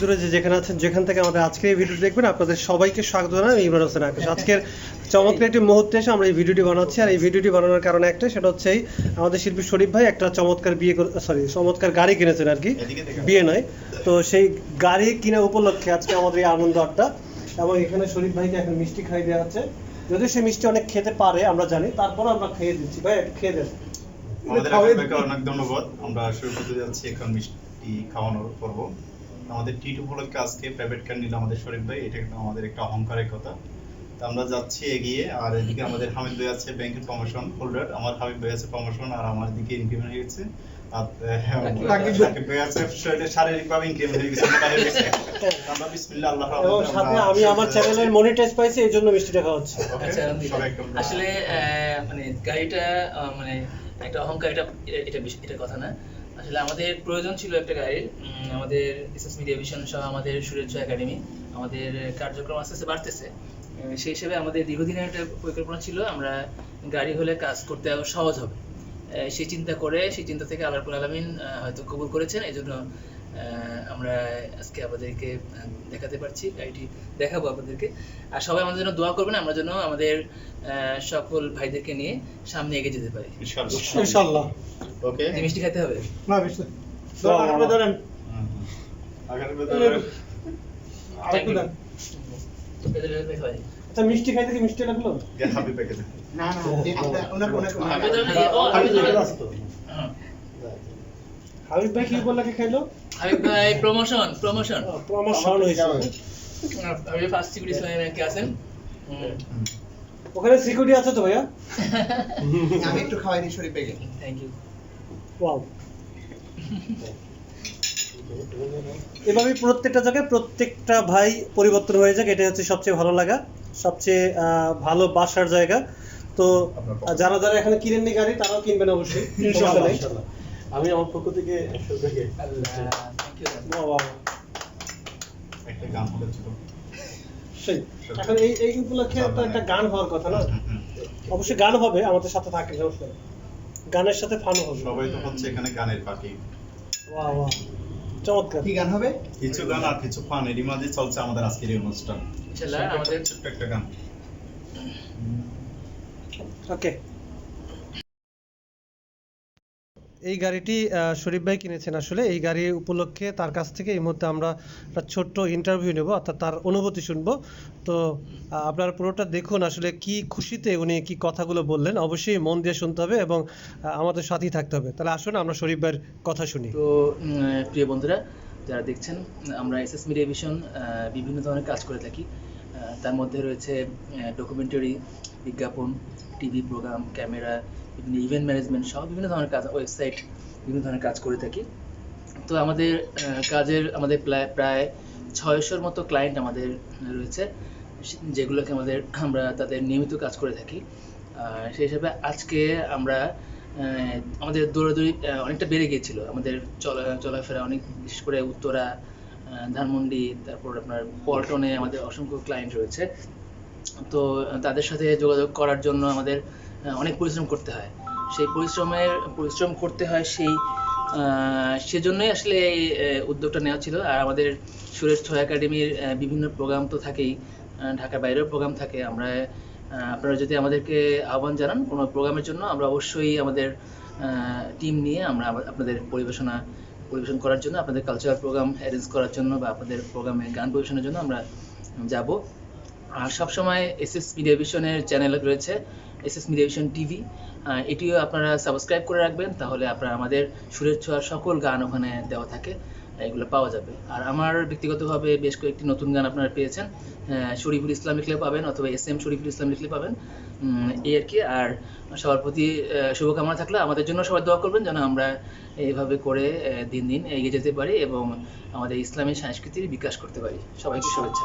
দূরে যে যেখানে আছেন যেখান থেকে আমাদের আজকের এই ভিডিও দেখবেন আপনাদের সবাইকে স্বাগত জানাই ইমরান হোসেন আকাশ। আজকের চমৎকার একটি মুহূর্তে এসে আমরা এই ভিডিওটি বানাচ্ছি আর এই ভিডিওটি বানানোর কারণ একটা সেটা হচ্ছে আমাদের শিল্পী শরীফ ভাই একটা চমৎকার বিয়ে সরি চমৎকার গাড়ি কিনেছেন আর কি বিয়ে নয়। তো সেই গাড়ি কিনা উপলক্ষে আজকে আমাদের এই আনন্দ আড্ডা এবং এখানে শরীফ ভাইকে এখন মিষ্টি খাই দেওয়া হচ্ছে। যদিও সে মিষ্টি অনেক খেতে পারে আমরা জানি তারপরে আমরা খেয়ে দিচ্ছি। ভাই খেয়ে দেন। আমাদের অনেক ধন্যবাদ। আমরা শুরু করতে যাচ্ছি এখন মিষ্টি খাওয়ানোর পর্ব। আমাদের টিট উপলক্ষে আজকে প্রাইভেট কার নিল আমাদের শরীফ ভাই। এটা কিন্তু আমাদের একটা অহংকারের কথা। তো আমরা যাচ্ছি এগিয়ে আর এদিকে আমাদের হামিদ ভাই আছে ব্যাংকের প্রমোশন হোল্ডার আমার হাবিব ভাই আছে প্রমোশন আর আমার দিকে ইনক্রিমেন্ট হয়ে গেছে। আমি আমার চ্যানেলের মনিটাইজ পাইছি এই জন্য আসলে মানে গাড়িটা মানে একটা অহংকার এটা এটা- এটা এটা কথা না। আসলে আমাদের প্রয়োজন ছিল একটা গাড়ির আমাদের এসএস মিডিয়া ভিশন সহ আমাদের সুরেশ একাডেমি, আমাদের কার্যক্রম আস্তে আস্তে বাড়তেছে। সেই হিসেবে আমাদের দীর্ঘদিনের একটা পরিকল্পনা ছিল, আমরা গাড়ি হলে কাজ করতে সহজ হবে। সেই চিন্তা করে, সেই চিন্তা থেকে আল্লাহ আলমিন হয়তো কবুল করেছেন এই জন্য আমরা আজকে আপনাদেরকে দেখাতে পারছি গাড়িটি দেখাবো আপনাদেরকে আর সবাই আমাদের জন্য দোয়া করবেন আমরা যেন আমাদের আহ, সকল ভাইদেরকে নিয়ে সামনে এগিয়ে যেতে পারি ইনশাআল্লাহ ওকে মিষ্টি খেতে হবে না মিষ্টি ধরেন, হয়। আচ্ছা মিষ্টি খাইতে কি মিষ্টি লাগল। না না ওনাকে ওনাকে হাবিব ভাই কি খাইলো? হাবিব ভাই প্রমোশন প্রমোশন প্রমোশন হয়েছে। হাবিব ফার্স্ট সিকিউরিটি আছেন? ওখানে সিকিউরিটি আছে তো ভাইয়া? আমি একটু খাওয়াই দিই শরীফ পেগে থ্যাংক ইউ ওয়াও এভাবে প্রত্যেকটা জায়গায় প্রত্যেকটা ভাই পরিবর্তন হয়ে যাক এটা হচ্ছে সবচেয়ে ভালো লাগা সবচেয়ে আহ, ভালো বাসার জায়গা। তো যারা যারা এখানে কিনেননি গাড়ি তারাও কিনবেন অবশ্যই। আমি আমার পক্ষ থেকে। একটা গান সেই। এখন এই এই উপলক্ষে তো একটা গান হওয়ার কথা না? অবশ্যই গান হবে আমাদের সাথে থাকে গানের সাথে ফানও হবে। সবাই তো হচ্ছে এখানে গানের পাখি। বাহ বাহ। চমৎকার। কি গান হবে? কিছু গান আর কিছু ফান এরই মাঝে চলছে আমাদের আজকের এই অনুষ্ঠান। আমাদের ছোট্ট একটা গান। ওকে এই গাড়িটি শরীফ ভাই কিনেছেন আসলে। এই গাড়ি উপলক্ষে তার কাছ থেকে এই মুহূর্তে আমরা একটা ছোট্ট ইন্টারভিউ নেব, অর্থাৎ তার অনুভূতি শুনব। তো আপনারা পুরোটা দেখুন আসলে কি খুশিতে উনি কি কথাগুলো বললেন। অবশ্যই মন দিয়ে শুনতে হবে এবং আমাদের সাথেই থাকতে হবে। তাহলে আসুন, আমরা শরীফ ভাইয়ের কথা শুনি। তো প্রিয় বন্ধুরা, যারা দেখছেন, আমরা এসএস মিডিয়া ভিশন বিভিন্ন ধরনের কাজ করে থাকি। তার মধ্যে রয়েছে ডকুমেন্টারি বিজ্ঞাপন টিভি প্রোগ্রাম ক্যামেরা বিভিন্ন ইভেন্ট ম্যানেজমেন্ট সহ বিভিন্ন ধরনের কাজ ওয়েবসাইট বিভিন্ন ধরনের কাজ করে থাকি। তো আমাদের কাজের আমাদের প্রায় প্রায় ছয়শোর মতো ক্লায়েন্ট আমাদের রয়েছে, যেগুলোকে আমাদের, আমরা তাদের নিয়মিত কাজ করে থাকি। সেই হিসাবে আজকে আমরা আমাদের দৌড়াদৌড়ি অনেকটা বেড়ে গিয়েছিল। আমাদের চলা, চলাফেরা অনেক, বিশেষ করে উত্তরা ধানমন্ডি, তারপর আপনার পল্টনে আমাদের অসংখ্য ক্লায়েন্ট রয়েছে। তো তাদের সাথে যোগাযোগ করার জন্য আমাদের অনেক পরিশ্রম করতে হয়। সেই পরিশ্রমের, পরিশ্রম করতে হয় সেই সেজন্যই আসলে এই উদ্যোগটা নেওয়া ছিল। আর আমাদের সুরেশ ছয় একাডেমির বিভিন্ন প্রোগ্রাম তো থাকেই ঢাকার বাইরেও প্রোগ্রাম থাকে। আমরা আপনারা যদি আমাদেরকে আহ্বান জানান কোনো প্রোগ্রামের জন্য, আমরা অবশ্যই আমাদের টিম নিয়ে আমরা আপনাদের পরিবেশনা পরিবেশন করার জন্য, আপনাদের কালচারাল প্রোগ্রাম অ্যারেঞ্জ করার জন্য বা আপনাদের প্রোগ্রামে গান পরিবেশনের জন্য আমরা যাব। আর সবসময় এস এসএস মিডিয়া ভিশনের চ্যানেল রয়েছে। SS media vision TV. এটিও আপনারা সাবস্ক্রাইব করে রাখবেন, তাহলে আপনারা আমাদের সুরের ছোঁয়ার সকল গান ওখানে দেওয়া থাকে এগুলো পাওয়া যাবে। আর আমার ব্যক্তিগতভাবে বেশ কয়েকটি নতুন গান আপনারা পেয়েছেন শরীফুল ইসলাম লিখলে পাবেন অথবা এস এম শরীফুল ইসলাম লিখলে পাবেন এই আর কি। আর সবার প্রতি শুভকামনা থাকলে। আমাদের জন্য সবাই দোয়া করবেন যেন আমরা এইভাবে করে দিন দিন এগিয়ে যেতে পারি এবং আমাদের ইসলামী সংস্কৃতির বিকাশ করতে পারি। সবাইকে শুভেচ্ছা।